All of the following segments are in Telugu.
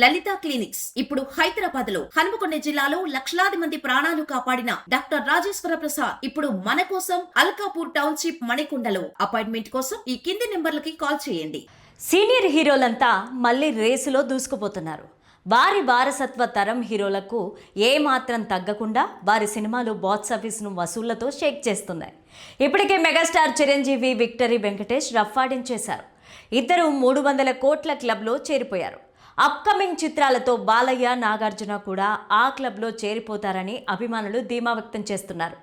లలిత క్లినిక్స్. ఇప్పుడు హైదరాబాద్లో హనుమకొండ జిల్లాలో లక్షలాది మంది ప్రాణాలు కాపాడిన డాక్టర్ రాజేశ్వర ప్రసాద్ ఇప్పుడు మన కోసం అల్కాపూర్ టౌన్షిప్ మణికొండలో. అపాయింట్మెంట్ కోసం ఈ కింది నెంబర్లకి కాల్ చేయండి. సీనియర్ హీరోలంతా మళ్ళీ రేసులో దూసుకుపోతున్నారు. వారి వారసత్వ తరం హీరోలకు ఏమాత్రం తగ్గకుండా వారి సినిమాలు బాక్స్ ఆఫీస్ను వసూళ్ళతో షేక్ చేస్తున్నాయి. ఇప్పటికే మెగాస్టార్ చిరంజీవి విక్టరీ వెంకటేష్ రఫాడించేశారు ఇద్దరు మూడు వందల కోట్ల క్లబ్లో చేరిపోయారు. అప్కమింగ్ చిత్రాలతో బాలయ్య నాగార్జున కూడా ఆ క్లబ్లో చేరిపోతారని అభిమానులు ధీమా వ్యక్తం చేస్తున్నారు.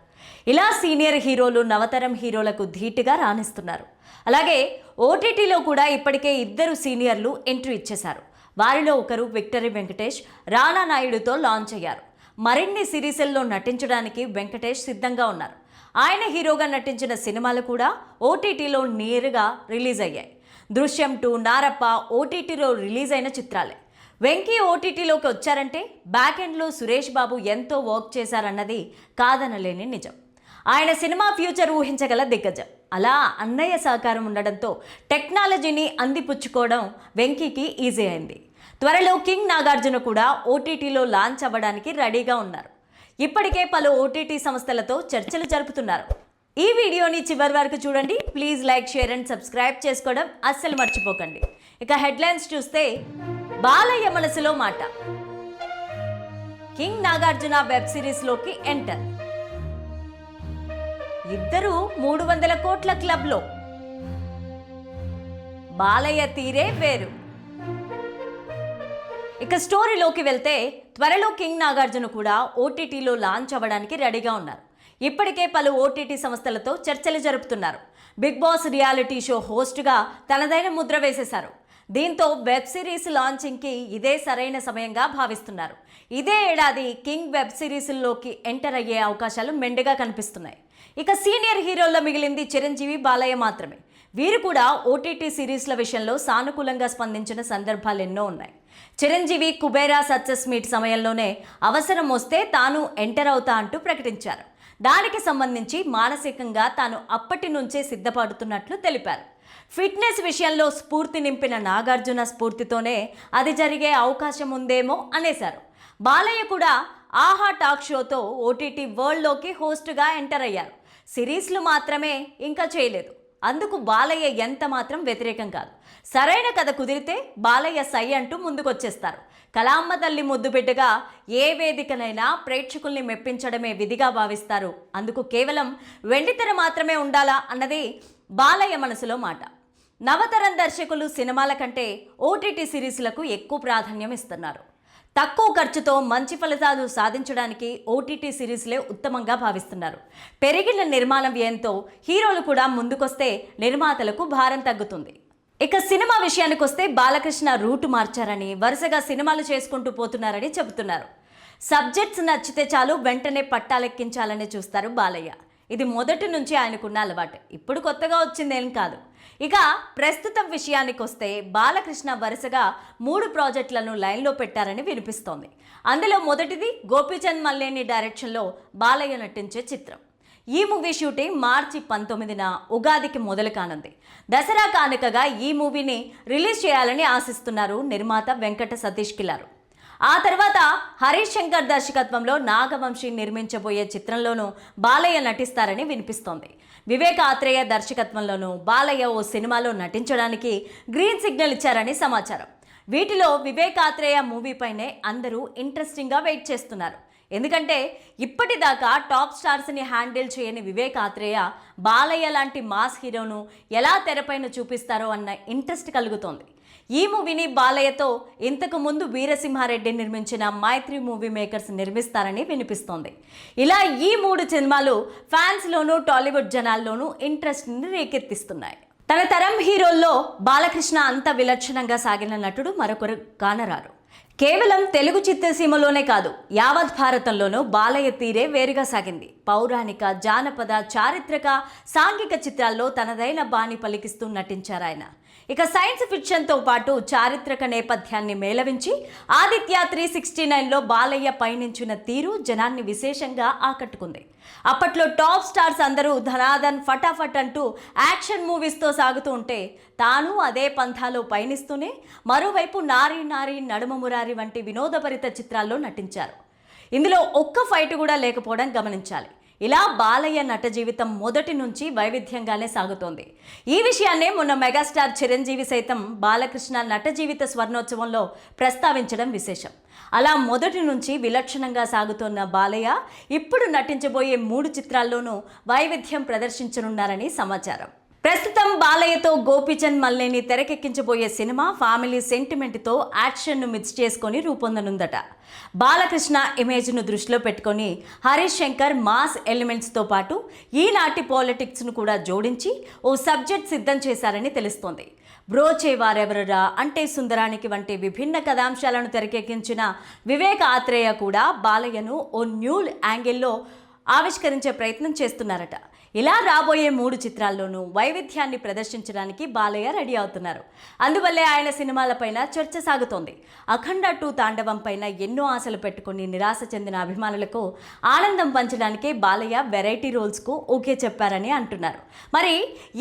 ఇలా సీనియర్ హీరోలు నవతరం హీరోలకు ధీటుగా రాణిస్తున్నారు. అలాగే ఓటీటీలో కూడా ఇప్పటికే ఇద్దరు సీనియర్లు ఎంట్రీ ఇచ్చేశారు. వారిలో ఒకరు విక్టరీ వెంకటేష్ రానా నాయుడుతో లాంచ్ అయ్యారు. మరిన్ని సిరీస్ల్లో నటించడానికి వెంకటేష్ సిద్ధంగా ఉన్నారు. ఆయన హీరోగా నటించిన సినిమాలు కూడా ఓటీటీలో నేరుగా రిలీజ్ అయ్యాయి. దృశ్యం టూ నారప్ప ఓటీటీలో రిలీజ్ అయిన చిత్రాలే. వెంకీ ఓటీటీలోకి వచ్చారంటే బ్యాక్ ఎండ్లో సురేష్ బాబు ఎంతో వర్క్ చేశారన్నది కాదనలేని నిజం. ఆయన సినిమా ఫ్యూచర్ ఊహించగల దిగ్గజం. అలా అన్నయ్య సహకారం ఉండడంతో టెక్నాలజీని అందిపుచ్చుకోవడం వెంకీకి ఈజీ అయింది. త్వరలో కింగ్ నాగార్జున కూడా ఓటీటీలో లాంచ్ అవ్వడానికి రెడీగా ఉన్నారు. ఇప్పటికే పలు ఓటీటీ సంస్థలతో చర్చలు జరుపుతున్నారు. ఈ వీడియోని చివరి వరకు చూడండి. Please like share and subscribe చేసుకోవడం అస్సలు మర్చిపోకండి. ఇక హెడ్లైన్స్ చూస్తే బాలయ్య మనసులో మాట. కింగ్ నాగార్జున వెబ్ సిరీస్లోకి ఎంటర్. ఇద్దరు మూడు వందల కోట్ల క్లబ్లో. బాలయ్య తీరే వేరు. ఇక స్టోరీలోకి వెళ్తే త్వరలో కింగ్ నాగార్జున కూడా ఓటీటీలో లాంచ్ అవ్వడానికి రెడీగా ఉన్నారు. ఇప్పటికే పలు ఓటీటీ సంస్థలతో చర్చలు జరుపుతున్నారు. బిగ్ బాస్ రియాలిటీ షో హోస్ట్గా తనదైన ముద్ర వేసేశారు. దీంతో వెబ్ సిరీస్ లాంచింగ్కి ఇదే సరైన సమయంగా భావిస్తున్నారు. ఇదే ఏడాది కింగ్ వెబ్ సిరీస్లోకి ఎంటర్ అయ్యే అవకాశాలు మెండుగా కనిపిస్తున్నాయి. ఇక సీనియర్ హీరోల్లో మిగిలింది చిరంజీవి బాలయ్య మాత్రమే. వీరు కూడా ఓటీటీ సిరీస్ల విషయంలో సానుకూలంగా స్పందించిన సందర్భాలు ఎన్నో ఉన్నాయి. చిరంజీవి కుబేరా సక్సెస్ మీట్ సమయంలోనే అవసరం వస్తే తాను ఎంటర్ అవుతా అంటూ ప్రకటించారు. దానికి సంబంధించి మానసికంగా తాను అప్పటి నుంచే సిద్ధపడుతున్నట్లు తెలిపారు. ఫిట్నెస్ విషయంలో స్ఫూర్తి నింపిన నాగార్జున స్ఫూర్తితోనే అది జరిగే అవకాశం ఉందేమో అనేశారు. బాలయ్య కూడా ఆహా టాక్ షోతో ఓటీటీ వరల్డ్లోకి హోస్ట్గా ఎంటర్ అయ్యారు. సిరీస్లు మాత్రమే ఇంకా చేయలేదు. అందుకు బాలయ్య ఎంత మాత్రం వ్యతిరేకం కాదు. సరైన కథ కుదిరితే బాలయ్య సై అంటూ ముందుకొచ్చేస్తారు. కలామ్మ తల్లి ముద్దు బిడ్డగా ఏ వేదికనైనా ప్రేక్షకుల్ని మెప్పించడమే విధిగా భావిస్తారు. అందుకు కేవలం వెండితెర మాత్రమే ఉండాలా అన్నది బాలయ్య మనసులో మాట. నవతరం దర్శకులు సినిమాల కంటే ఓటీటీ సిరీస్లకు ఎక్కువ ప్రాధాన్యం ఇస్తున్నారు. తక్కువ ఖర్చుతో మంచి ఫలితాలు సాధించడానికి ఓటీటీ సిరీస్లే ఉత్తమంగా భావిస్తున్నారు. పెరిగిన నిర్మాణ వ్యయంతో హీరోలు కూడా ముందుకొస్తే నిర్మాతలకు భారం తగ్గుతుంది. ఇక సినిమా విషయానికి వస్తే బాలకృష్ణ రూటు మార్చారని వరుసగా సినిమాలు చేసుకుంటూ పోతున్నారని చెబుతున్నారు. సబ్జెక్ట్స్ నచ్చితే చాలు వెంటనే పట్టాలెక్కించాలని చూస్తారు బాలయ్య. ఇది మొదటి నుంచి ఆయనకున్న అలవాటు. ఇప్పుడు కొత్తగా వచ్చిందేం కాదు. ఇక ప్రస్తుతం విషయానికి వస్తే బాలకృష్ణ వరుసగా మూడు ప్రాజెక్టులను లైన్లో పెట్టారని వినిపిస్తోంది. అందులో మొదటిది గోపీచంద్ మల్లేని డైరెక్షన్లో బాలయ్య నటించే చిత్రం. ఈ మూవీ షూటింగ్ మార్చి పంతొమ్మిదిన ఉగాదికి మొదలు కానుంది. దసరా కానుకగా ఈ మూవీని రిలీజ్ చేయాలని ఆశిస్తున్నారు నిర్మాత వెంకట సతీష్ కిలారు ఆ తర్వాత హరీష్ శంకర్ దర్శకత్వంలో నాగవంశీ నిర్మించబోయే చిత్రంలోనూ బాలయ్య నటిస్తారని వినిపిస్తోంది. వివేక్ ఆత్రేయ దర్శకత్వంలోనూ బాలయ్య ఓ సినిమాలో నటించడానికి గ్రీన్ సిగ్నల్ ఇచ్చారని సమాచారం. వీటిలో వివేక్ ఆత్రేయ మూవీపైనే అందరూ ఇంట్రెస్టింగ్గా వెయిట్ చేస్తున్నారు. ఎందుకంటే ఇప్పటిదాకా టాప్ స్టార్స్ని హ్యాండిల్ చేయని వివేక్ ఆత్రేయ బాలయ్య లాంటి మాస్ హీరోను ఎలా తెరపైన చూపిస్తారో అన్న ఇంట్రెస్ట్ కలుగుతోంది. ఈ మూవీని బాలయ్యతో ఇంతకు ముందు వీరసింహారెడ్డి నిర్మించిన మైత్రి మూవీ మేకర్స్ నిర్మిస్తారని వినిపిస్తోంది. ఇలా ఈ మూడు సినిమాలు ఫ్యాన్స్లోనూ టాలీవుడ్ జనాల్లోనూ ఇంట్రెస్ట్ని రేకెత్తిస్తున్నాయి. తన తరం హీరోల్లో బాలకృష్ణ అంత విలక్షణంగా సాగిన నటుడు మరొకరు కానరారు. కేవలం తెలుగు చిత్రసీమలోనే కాదు యావత్ భారతంలోనూ బాలయ్య తీరే వేరుగా సాగింది. పౌరాణిక జానపద చారిత్రక సాంఘిక చిత్రాల్లో తనదైన బాణి పలికిస్తూ నటించారాయన. ఇక సైన్స్ ఫిక్షన్తో పాటు చారిత్రక నేపథ్యాన్ని మేళవించి ఆదిత్య త్రీ సిక్స్టీ నైన్లో బాలయ్య పయనించిన తీరు జనాన్ని విశేషంగా ఆకట్టుకుంది. అప్పట్లో టాప్ స్టార్స్ అందరూ ధనాదన్ ఫటాఫట్ అంటూ యాక్షన్ మూవీస్తో సాగుతూ ఉంటే తాను అదే పంథాలో పయనిస్తూనే మరోవైపు నారి నారి నడుమ మురారి వంటి వినోదభరిత చిత్రాల్లో నటించారు. ఇందులో ఒక్క ఫైట్ కూడా లేకపోవడం గమనించాలి. ఇలా బాలయ్య నట జీవితం మొదటి నుంచి వైవిధ్యంగానే సాగుతోంది. ఈ విషయాన్నే మొన్న మెగాస్టార్ చిరంజీవి సైతం బాలకృష్ణ నట జీవిత స్వర్ణోత్సవంలో ప్రస్తావించడం విశేషం. అలా మొదటి నుంచి విలక్షణంగా సాగుతోన్న బాలయ్య ఇప్పుడు నటించబోయే మూడు చిత్రాల్లోనూ వైవిధ్యం ప్రదర్శించనున్నారని సమాచారం. ప్రస్తుతం బాలయ్యతో గోపీచంద్ మల్లేని తెరకెక్కించబోయే సినిమా ఫ్యామిలీ సెంటిమెంట్తో యాక్షన్ను మిక్స్ చేసుకొని రూపొందనుందట. బాలకృష్ణ ఇమేజ్ను దృష్టిలో పెట్టుకొని హరీష్ శంకర్ మాస్ ఎలిమెంట్స్తో పాటు ఈనాటి పాలిటిక్స్ను కూడా జోడించి ఓ సబ్జెక్ట్ సిద్ధం చేశారని తెలుస్తోంది. బ్రోచే వారెవరురా అంటే సుందరానికి వంటి విభిన్న కథాంశాలను తెరకెక్కించిన వివేక్ ఆత్రేయ కూడా బాలయ్యను ఓ న్యూ యాంగిల్లో ఆవిష్కరించే ప్రయత్నం చేస్తున్నారట. ఇలా రాబోయే మూడు చిత్రాల్లోనూ వైవిధ్యాన్ని ప్రదర్శించడానికి బాలయ్య రెడీ అవుతున్నారు. అందువల్లే ఆయన సినిమాలపైన చర్చ సాగుతోంది. అఖండ టూ తాండవం పైన ఎన్నో ఆశలు పెట్టుకుని నిరాశ చెందిన అభిమానులకు ఆనందం పంచడానికే బాలయ్య వెరైటీ రోల్స్కు ఓకే చెప్పారని అంటున్నారు. మరి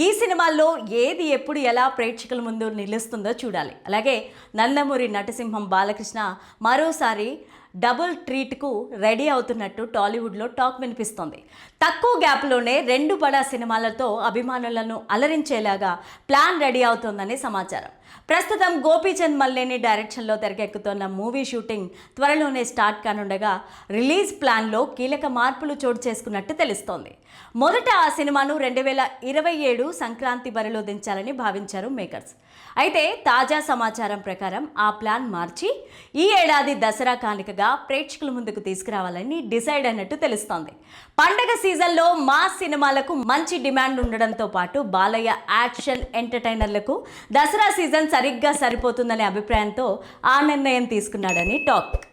ఈ సినిమాల్లో ఏది ఎప్పుడు ఎలా ప్రేక్షకుల ముందు నిలుస్తుందో చూడాలి. అలాగే నందమూరి నటసింహం బాలకృష్ణ మరోసారి డబుల్ ట్రీట్కు రెడీ అవుతున్నట్టు టాలీవుడ్లో టాక్ వినిపిస్తోంది. తక్కువ గ్యాప్లోనే రెండు బడా సినిమాలతో అభిమానులను అలరించేలాగా ప్లాన్ రెడీ అవుతోందని సమాచారం. ప్రస్తుతం గోపీచంద్ మల్లేని డైరెక్షన్లో తెరకెక్కుతున్న మూవీ షూటింగ్ త్వరలోనే స్టార్ట్ కానుండగా రిలీజ్ ప్లాన్లో కీలక మార్పులు చోటు చేసుకున్నట్టు తెలుస్తోంది. మొదట ఆ సినిమాను రెండు వేల ఇరవై ఏడు సంక్రాంతి బరిలో దించాలని భావించారు మేకర్స్. అయితే తాజా సమాచారం ప్రకారం ఆ ప్లాన్ మార్చి ఈ ఏడాది దసరా కానుకగా ప్రేక్షకుల ముందుకు తీసుకురావాలని డిసైడ్ అయినట్టు తెలుస్తోంది. పండగ సీజన్లో మా సినిమాలకు మంచి డిమాండ్ ఉండడంతో పాటు బాలయ్య యాక్షన్ ఎంటర్టైనర్లకు దసరా సీజన్ సరిగ్గా సరిపోతుందనే అభిప్రాయంతో ఆ నిర్ణయం తీసుకున్నాడని టాక్.